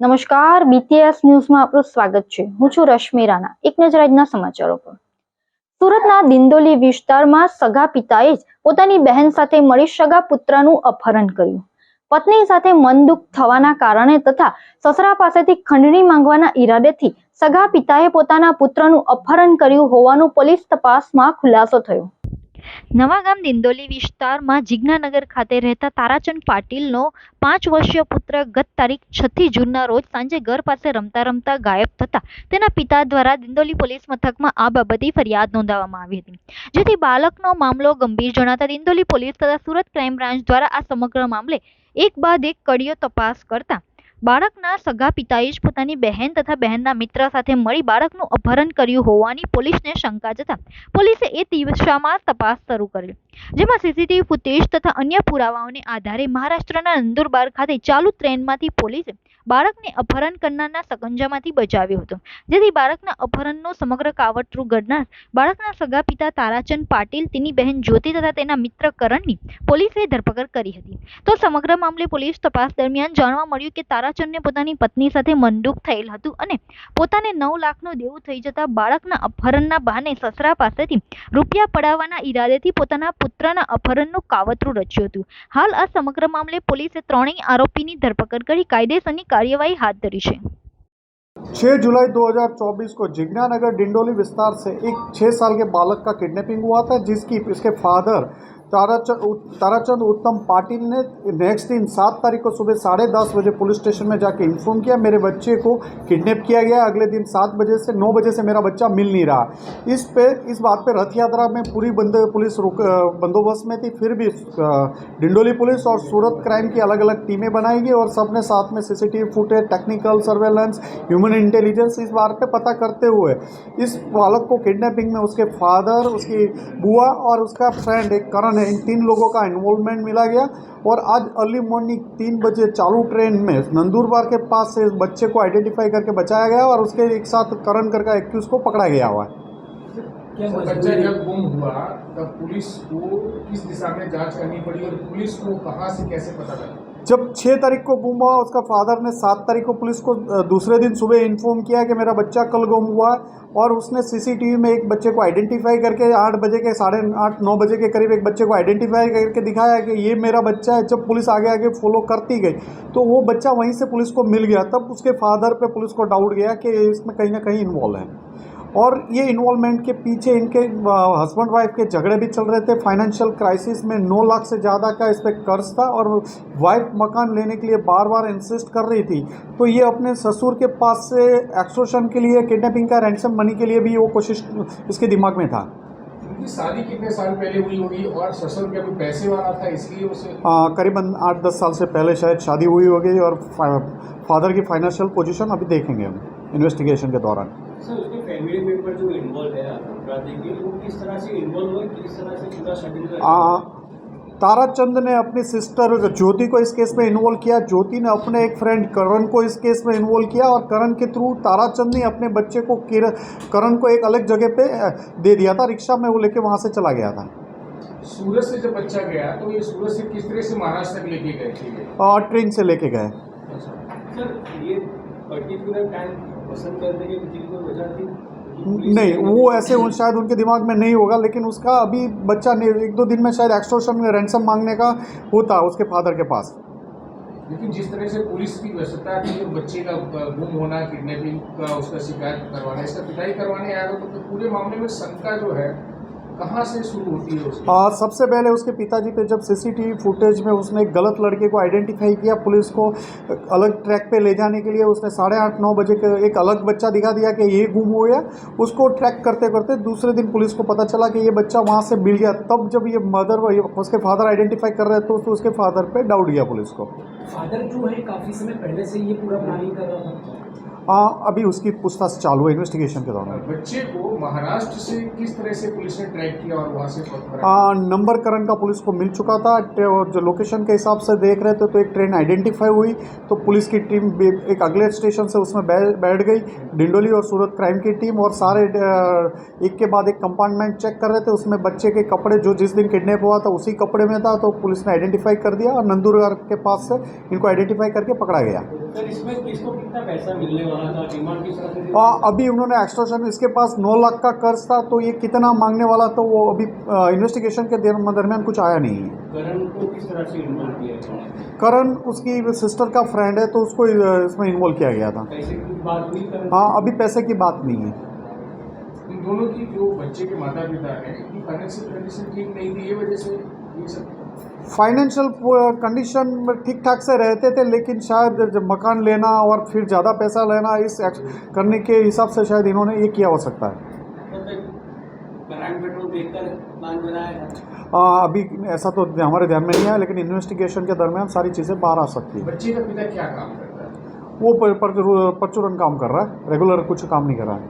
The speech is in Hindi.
નમસ્કાર બીટીએસ ન્યૂઝમાં આપનું સ્વાગત છે. હું છું રશ્મિ રાણા. એક નજર આજના સમાચારો પર. સુરતના દિંદોલી વિસ્તારમાં સગા પિતાએ જ પોતાની બહેન સાથે મળી સગા પુત્રનું અપહરણ કર્યું. પત્ની સાથે મન દુઃખ થવાના કારણે તથા સસરા પાસેથી ખંડણી માંગવાના ઈરાદેથી સગા પિતાએ પોતાના પુત્રનું અપહરણ કર્યું હોવાનું પોલીસ તપાસમાં ખુલાસો થયો. નવાગામ દિંદોલી વિસ્તારમાં જિજ્ઞાનગર ખાતે રહેતા તારાચંદ પાટીલનો પાંચ વર્ષીય પુત્ર ગત તારીખ છઠ્ઠી જૂનના રોજ સાંજે ઘર પાસે રમતા રમતા ગાયબ થતા તેના પિતા દ્વારા દિંદોલી પોલીસ મથકમાં આ બાબતે ફરિયાદ નોંધાવવામાં આવી હતી. જેથી બાળકનો મામલો ગંભીર જણાતા દિંદોલી પોલીસ તથા સુરત ક્રાઇમ બ્રાન્ચ દ્વારા આ સમગ્ર મામલે એક બાદ એક કડીઓ તપાસ કરતા બાળકના સગા પિતાએ જ પોતાની બહેન તથા બહેનના મિત્ર સાથે મળી બાળકનું અપહરણ કર્યું હોવાની પોલીસને શંકા જતા પોલીસે એ દિશામાં તપાસ શરૂ કરી. જેમાં સીસીટીવી ફૂટેજ તથા અન્ય પુરાવાઓને આધારે મહારાષ્ટ્રના નંદુરબાર ખાતે ચાલુ ટ્રેનમાંથી પોલીસે બાળકને અપહરણ કરનારના સકંજામાંથી બચાવ્યો હતો. જેથી બાળકના અપહરણનો સમગ્ર કાવતરું ઘડનાર બાળકના સગા પિતા તારાચંદ પાટીલ, તેની બહેન જ્યોતિ તથા તેના મિત્ર કરણની પોલીસે ધરપકડ કરી હતી. તો સમગ્ર મામલે પોલીસ તપાસ દરમિયાન જાણવા મળ્યું કે તારાચંદને પોતાની પત્ની સાથે મંડૂક થયેલ હતું અને પોતાને નવ લાખનું દેવું થઈ જતા બાળકના અપહરણના બહાને સસરા પાસેથી રૂપિયા પડાવવાના ઈરાદેથી પોતાના પુત્રના અપહરણનું કાવતરું રચ્યું હતું. હાલ આ સમગ્ર મામલે પોલીસે ત્રણેય આરોપીની ધરપકડ કરી કાયદેસરની કાર્યવાહી હાથ धरी છે 6 जुलाई 2024 को जिग्नानगर डिंडोली विस्तार से एक छः साल के बालक का किडनैपिंग हुआ था जिसकी इसके फादर ताराचंद ताराचंद उत्तम पाटिल ने नेक्स्ट दिन सात तारीख को सुबह साढ़े दस बजे पुलिस स्टेशन में जाके इन्फॉर्म किया, मेरे बच्चे को किडनैप किया गया। अगले दिन सात बजे से नौ बजे से मेरा बच्चा मिल नहीं रहा। इस पे, इस बात पे रथ यात्रा में पूरी बंद, पुलिस रुक बंदोबस्त में थी। फिर भी डिंडोली पुलिस और सूरत क्राइम की अलग अलग टीमें बनाई गई और सबने साथ में CCTV footage technical surveillance human intelligence इस बात पर पता करते हुए इस बालक को किडनैपिंग में उसके फादर उसकी बुआ और उसका फ्रेंड एक करण है इन तीन लोगों का इन्वॉल्वमेंट मिला गया और आज अर्ली मॉर्निंग तीन बजे चालू ट्रेन में नंदुरबार के पास से इस बच्चे को आइडेंटिफाई करके बचाया गया और उसके एक साथ करण करके एक्यूज को पकड़ा गया हुआ है। क्या बच्चा जब गुम हुआ तब पुलिस को किस दिशा में जाँच करनी पड़ी और पुलिस को कहाँ से कैसे पता लगा? जब छः तारीख को गुम हुआ, उसका फादर ने सात तारीख को पुलिस को दूसरे दिन सुबह इन्फॉर्म किया कि मेरा बच्चा कल गुम हुआ और उसने सीसीटीवी में एक बच्चे को आइडेंटिफाई करके आठ बजे के, साढ़े आठ, नौ बजे के करीब एक बच्चे को आइडेंटिफाई करके दिखाया कि ये मेरा बच्चा है। जब पुलिस आगे आगे फॉलो करती गई तो वो बच्चा वहीं से पुलिस को मिल गया। तब उसके फादर पे पुलिस को डाउट गया कि इसमें कहीं ना कहीं इन्वॉल्व है। और ये इन्वॉल्वमेंट के पीछे इनके हस्बैंड वाइफ के झगड़े भी चल रहे थे। फाइनेंशियल क्राइसिस में नौ लाख से ज़्यादा का इस पर कर्ज था और वाइफ मकान लेने के लिए बार बार इंसिस्ट कर रही थी। तो ये अपने ससुर के पास से एक्सोशन के लिए किडनैपिंग का रैंसम मनी के लिए भी वो कोशिश इसके दिमाग में था। शादी कितने साल पहले हुई होगी और ससुर क्या कोई पैसे वाला था इसलिए उसे करीबन आठ दस साल से पहले शायद शादी हुई होगी और फादर की फाइनेंशियल पोजीशन अभी देखेंगे हम इन्वेस्टिगेशन के दौरान। सर फैमिली मेंबर जो इन्वॉल्व है अपराधी के वो किस तरह से इन्वॉल्व हुए किस तरह से पूरा शेड्यूल आ, ताराचंद ने अपनी सिस्टर ज्योति को इस केस में इन्वॉल्व किया। ज्योति ने अपने एक फ्रेंड करण को इस केस में इन्वॉल्व किया और करण के थ्रू ताराचंद ने अपने बच्चे को किर- करण को एक अलग जगह पे दे दिया था। रिक्शा में वो लेके वहाँ से चला गया था। सूरत से जब बच्चा गया तो ये सूरत से किस तरह से महाराष्ट्र तक लेके गए थे और ट्रेन से लेके गए। सर ये पर्टिकुलर टाइम पसंद करने के पीछे कोई वजह थी? नहीं वो ऐसे उन, शायद उनके दिमाग में नहीं होगा लेकिन उसका अभी बच्चा ने एक दो दिन में शायद एक्सटोर्शन में रैंसम मांगने का होता उसके फादर के पास। लेकिन जिस तरह से पुलिस की व्यस्तता थी तो बच्चे का गुम होना किडनैपिंग का उसका शिकायत करवाना इसका पिटाई करवाने आया तो, तो पूरे मामले में शंका जो है कहाँ से शुरू होती है उसकी? आ, सबसे पहले उसके पिताजी पे जब सीसीटीवी फुटेज में उसने एक गलत लड़के को आइडेंटिफाई किया पुलिस को अलग ट्रैक पे ले जाने के लिए उसने साढ़े आठ नौ बजे के एक अलग बच्चा दिखा दिया कि ये गुम हो गया। उसको ट्रैक करते करते दूसरे दिन पुलिस को पता चला कि ये बच्चा वहाँ से मिल गया। तब जब ये मदर उसके फादर आइडेंटिफाई कर रहे थे तो उसके फादर पर डाउट गया पुलिस को। फादर जो है? काफ़ी समय पहले से ये पूरा प्लानिंग कर रहा था। आ, अभी उसकी पूछताछ चालू है इन्वेस्टिगेशन के दौरान। बच्चे को महाराष्ट्र से किस तरह से पुलिस ने ट्रैक किया और वहाँ से पकड़ा? नंबर करण का पुलिस को मिल चुका था। और जो लोकेशन के हिसाब से देख रहे थे तो एक ट्रेन आइडेंटिफाई हुई तो पुलिस की टीम एक अगले स्टेशन से उसमें बैठ गई। डिंडोली और सूरत क्राइम की टीम और सारे एक के बाद एक कंपार्टमेंट चेक कर रहे थे। उसमें बच्चे के कपड़े जो जिस दिन किडनेप हुआ था उसी कपड़े में था तो पुलिस ने आइडेंटिफाई कर दिया और नंदुरबार के पास से इनको आइडेंटिफाई करके पकड़ा गया। सर इसमें किसको कितना पैसा मिलने वाला था? डिमांड किस तरह से थी? आ, अभी उन्होंने एक्सटोर्शन इसके पास नौ लाख का कर्ज था तो ये कितना मांगने वाला तो वो अभी इन्वेस्टिगेशन के दर- दरमियान कुछ आया नहीं। है करण को किस तरह से इन्वॉल्व किया गया? करण उसकी सिस्टर का फ्रेंड है तो उसको इसमें इन्वॉल्व किया गया था। पैसे की बात हुई हाँ अभी पैसे की बात नहीं है। दोनों की जो बच्चे के माता पिता हैं इनकी फाइनेंशियल कंडीशन ठीक नहीं थी ये वजह से ये सब फाइनेंशियल कंडीशन में ठीक ठाक से रहते थे लेकिन शायद जब मकान लेना और फिर ज़्यादा पैसा लेना इस करने के हिसाब से शायद इन्होंने ये किया हो सकता है। ब्रांड पेट्रोल देखकर प्लान बनाया था आ, अभी ऐसा तो हमारे ध्यान में नहीं आया लेकिन इन्वेस्टिगेशन के दरमियान सारी चीज़ें बाहर आ सकती है। बच्चे का पिता क्या काम करता है? वो पर, पर, परचूरन काम कर रहा है रेगुलर कुछ काम नहीं कर रहा है।